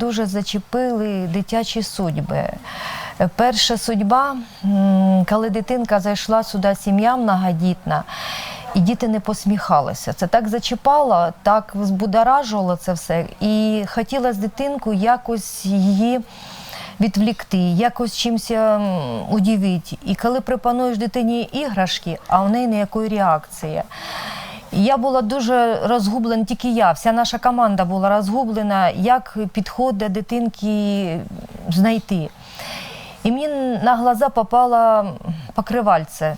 Дуже зачепили дитячі судьби. Е, Перша судьба, коли дитинка зайшла сюди, сім'я многодітна, і діти не посміхалися. Це так зачіпало, так збудоражувало це все. І хотіла дитинку якось її відвлікти, якось чимось ем, удивити. І коли пропонуєш дитині іграшки, а в неї ніякої реакції. Я була дуже розгублена, тільки я, вся наша команда була розгублена, як підход до дитинки знайти. І мені на глаза попало покривальце.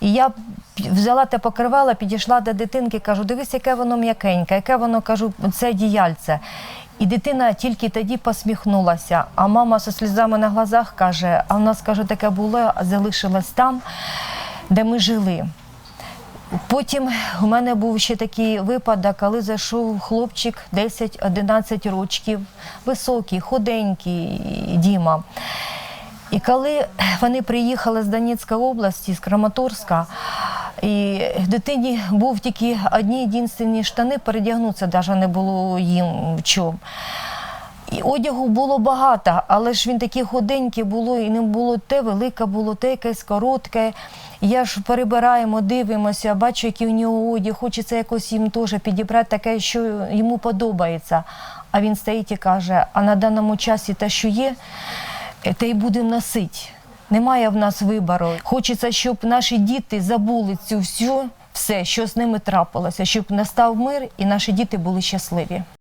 І я взяла те покривало, підійшла до дитинки, кажу, дивись, яке воно м'якеньке, яке воно кажу, це діяльце. І дитина тільки тоді посміхнулася. А мама зі сльозами на глазах каже: а в нас каже, таке було, залишилось там, де ми жили. Потім у мене був ще такий випадок, коли зайшов хлопчик 10-11 років, високий, худенький Діма. І коли вони приїхали з Донецької області, з Краматорська, і дитині був тільки одні єдинственні штани, передягнутися навіть не було їм в чому. І одягу було багато, але ж він такий худенький було, і не було те велике, було те якесь коротке. Я ж перебираємо, дивимося, бачу, який у нього одяг, хочеться якось їм теж підібрати таке, що йому подобається. А він стоїть і каже: а на даному часі те, що є, е, те й будемо носити. Немає в нас вибору. Хочеться, щоб наші діти забули цю всю, все, що з ними трапилося, щоб настав мир і наші діти були щасливі.